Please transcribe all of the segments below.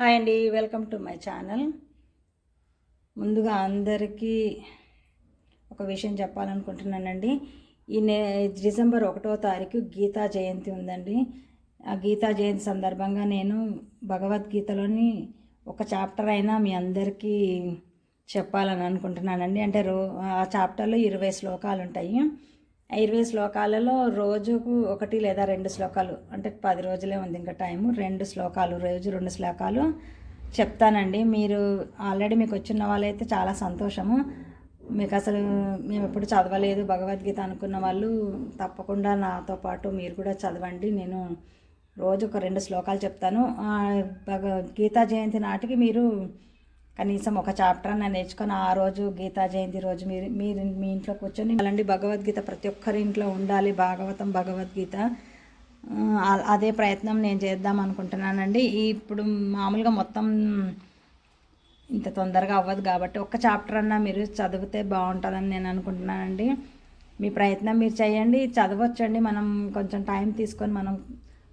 Hi అండి welcome to my channel. ముందుగా అందరికీ ఒక విషయం చెప్పాలనుకుంటున్నానండి. ఈ నే డిసెంబర్ ఒకటో తారీఖు గీతా జయంతి ఉందండి. ఆ గీతా జయంతి సందర్భంగా నేను భగవద్గీతలోని ఒక చాప్టర్ అయినా మీ అందరికీ చెప్పాలని అనుకుంటున్నానండి. అంటే రో ఆ చాప్టర్లో ఇరవై శ్లోకాలు ఉంటాయి ఇరవై శ్లోకాలలో రోజుకు ఒకటి లేదా రెండు శ్లోకాలు అంటే పది రోజులే ఉంది ఇంకా టైము రెండు శ్లోకాలు రోజు రెండు శ్లోకాలు చెప్తానండి. మీరు ఆల్రెడీ మీకు వచ్చిన వాళ్ళైతే చాలా సంతోషము. మీకు అసలు మేము ఎప్పుడు చదవలేదు భగవద్గీత అనుకున్న వాళ్ళు తప్పకుండా నాతో పాటు మీరు కూడా చదవండి. నేను రోజు ఒక రెండు శ్లోకాలు చెప్తాను. ఆ భగ గీతా జయంతి నాటికి మీరు కనీసం ఒక చాప్టర్ అన్న నేర్చుకొని ఆ రోజు గీతా జయంతి రోజు మీరు మీరు మీ ఇంట్లో కూర్చొని అలాంటి భగవద్గీత ప్రతి ఒక్కరి ఇంట్లో ఉండాలి. భాగవతం భగవద్గీత. అదే ప్రయత్నం నేను చేద్దాం అనుకుంటున్నానండి. ఇప్పుడు మామూలుగా మొత్తం ఇంత తొందరగా అవ్వదు కాబట్టి ఒక్క చాప్టర్ అన్నా మీరు చదివితే బాగుంటుందని నేను అనుకుంటున్నానండి. మీ ప్రయత్నం మీరు చేయండి. చదవచ్చండి. మనం కొంచెం టైం తీసుకొని మనం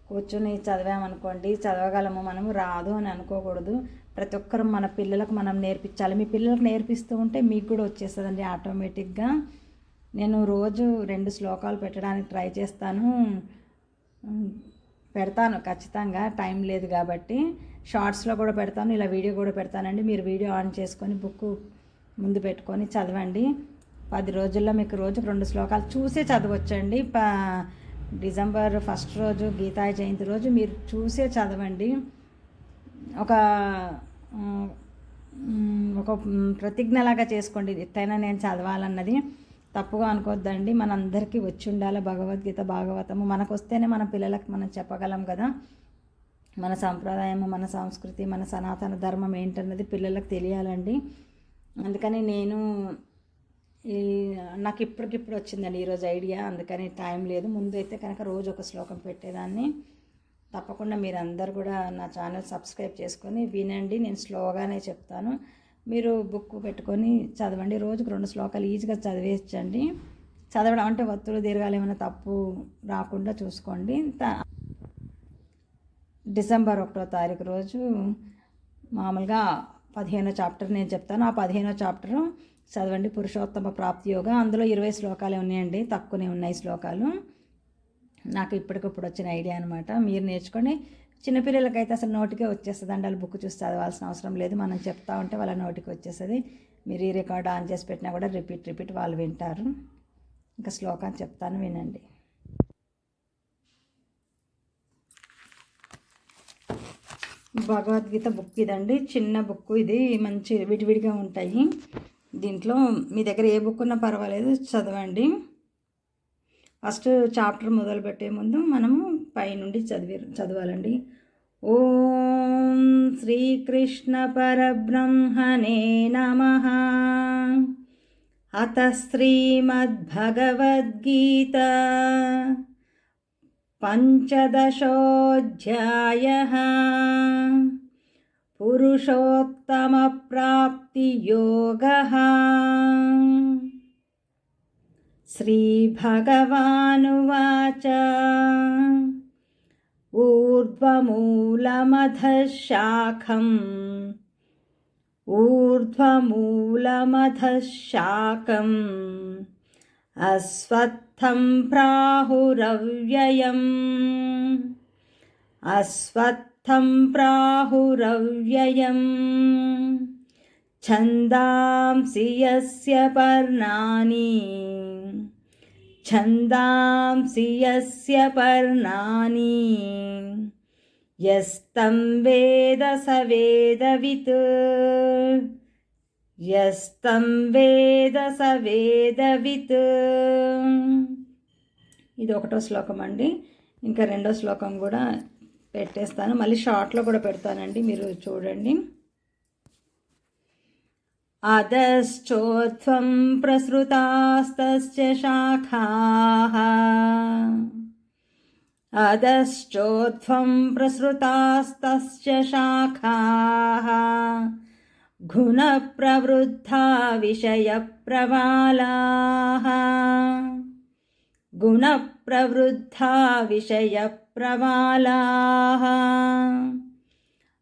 కూర్చొని చదివామనుకోండి చదవగలము. మనము రాదు అని అనుకోకూడదు. ప్రతి ఒక్కరు మన పిల్లలకు మనం నేర్పించాలి. మీ పిల్లలకు నేర్పిస్తూ ఉంటే మీకు కూడా వచ్చేస్తుందండి ఆటోమేటిక్గా. నేను రోజు రెండు శ్లోకాలు పెట్టడానికి ట్రై చేస్తాను. పెడతాను ఖచ్చితంగా టైం లేదు కాబట్టి. షార్ట్స్లో కూడా పెడతాను ఇలా వీడియో కూడా పెడతానండి. మీరు వీడియో ఆన్ చేసుకొని బుక్ ముందు పెట్టుకొని చదవండి. పది రోజుల్లో మీకు రోజుకు రెండు శ్లోకాలు చూసే చదవచ్చండి. డిసెంబర్ ఫస్ట్ రోజు గీతా జయంతి రోజు మీరు చూసే చదవండి. ఒక ఒక ప్రతిజ్ఞలాగా చేసుకోండి. ఎత్తైనా నేను చదవాలన్నది తప్పుగా అనుకోవద్దండి మనందరికీ వచ్చి ఉండాలి భగవద్గీత భాగవతము. మనకు వస్తేనే మన పిల్లలకు మనం చెప్పగలం కదా. మన సంప్రదాయము మన సంస్కృతి మన సనాతన ధర్మం ఏంటన్నది పిల్లలకు తెలియాలండి. అందుకని నేను ఈ నాకు ఇప్పటికిప్పుడు వచ్చిందండి ఈరోజు ఐడియా. అందుకని టైం లేదు. ముందు అయితే కనుక రోజు ఒక శ్లోకం పెట్టేదాన్ని. తప్పకుండా మీరు అందరు కూడా నా ఛానల్ సబ్స్క్రైబ్ చేసుకొని వినండి. నేను స్లోగానే చెప్తాను. మీరు బుక్ పెట్టుకొని చదవండి. రోజుకు రెండు శ్లోకాలు ఈజీగా చదివేయచ్చండి. చదవడం అంటే ఒత్తులు దీర్ఘాలు ఏమైనా తప్పు రాకుండా చూసుకోండి. త- డిసెంబర్ ఒకటో తారీఖు రోజు మామూలుగా పదిహేనో చాప్టర్ నేను చెప్తాను. ఆ పదిహేనో చాప్టరు చదవండి. పురుషోత్తమ ప్రాప్తి యోగా. అందులో ఇరవై శ్లోకాలే ఉన్నాయండి. తక్కువనే ఉన్నాయి శ్లోకాలు. నాకు ఇప్పటికప్పుడు వచ్చిన ఐడియా అనమాట మీరు నేర్చుకొని చిన్నపిల్లలకైతే అసలు నోటికే వచ్చేస్తుంది. అండి వాళ్ళు బుక్ చూసి చదవాల్సిన అవసరం లేదు. మనం చెప్తా ఉంటే వాళ్ళ నోటికి వచ్చేస్తుంది. మీరు ఈ రికార్డ్ ఆన్ చేసి పెట్టినా కూడా రిపీట్ రిపీట్ వాళ్ళు వింటారు. ఇంకా శ్లోకాన్ని చెప్తాను వినండి. భగవద్గీత బుక్ ఇదండి. చిన్న బుక్ ఇది. మంచి విడివిడిగా ఉంటాయి. దీంట్లో మీ దగ్గర ఏ బుక్ ఉన్నా పర్వాలేదు. చదవండి. ఫస్ట్ చాప్టర్ మొదలుపెట్టే ముందు మనము పైనుండి చదివి చదవాలండి. ఓం శ్రీకృష్ణ పరబ్రహ్మణే నమ. అత శ్రీమద్భగవద్గీత పంచదశోధ్యాయ. పురుషోత్తమప్రాప్తియోగः. श्रीभगवानुवाच ऊर्ध्वमूलमधः शाखम् ऊर्ध्वमूलमधः शाकम् अस्वत्थं प्राहुरव्ययम् अस्वत्थं प्राहुरव्ययम् छन्दांसि यस्य पर्णानि ఛందాంసి యస్య పర్ణాని యస్తం వేద స వేదవిత్ యస్తం వేద స వేదవిత్ ఇది ఒకటో శ్లోకం అండి. ఇంకా రెండో శ్లోకం కూడా పెట్టేస్తాను. మళ్ళీ షార్ట్లో కూడా పెడతానండి. మీరు చూడండి. अदश्चोध्वं प्रसृतास्तस्य शाखाः। अदश्चोध्वं प्रसृतास्तस्य शाखाः। घुणप्रवृद्धा विषयप्रवालाः गुणप्रवृद्धा विषयप्रवालाः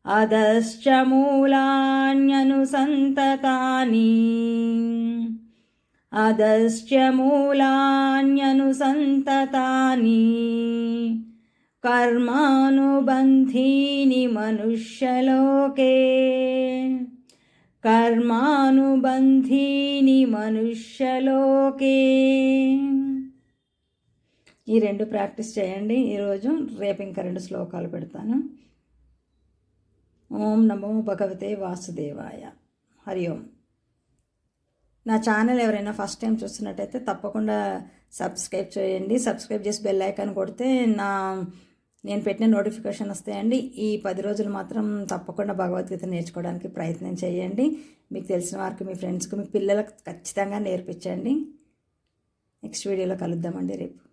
అధశ్చ మూలాన్యనుసంతతాని అధశ్చ మూలాన్యనుసంతతాని కర్మానుబంధీని మనుష్యలోకే. కర్మానుబంధీని మనుష్యలోకే. ఈ రెండు ప్రాక్టీస్ చేయండి. ఈరోజు రేపు ఇంకా రెండు శ్లోకాలు పెడతాను. ఓం నమో భగవతే వాసుదేవాయ. హరి ఓం. నా ఛానల్ ఎవరైనా ఫస్ట్ టైం చూస్తున్నట్టయితే తప్పకుండా సబ్స్క్రైబ్ చేయండి. సబ్స్క్రైబ్ చేసి బెల్ ఐకాన్ కొడితే నా నేను పెట్టిన నోటిఫికేషన్ వస్తాయండి. ఈ పది రోజులు మాత్రం తప్పకుండా భగవద్గీత నేర్చుకోవడానికి ప్రయత్నం చేయండి. మీకు తెలిసిన వారికి మీ ఫ్రెండ్స్కి మీ పిల్లలకు ఖచ్చితంగా నేర్పించండి. నెక్స్ట్ వీడియోలో కలుద్దామండి రేపు.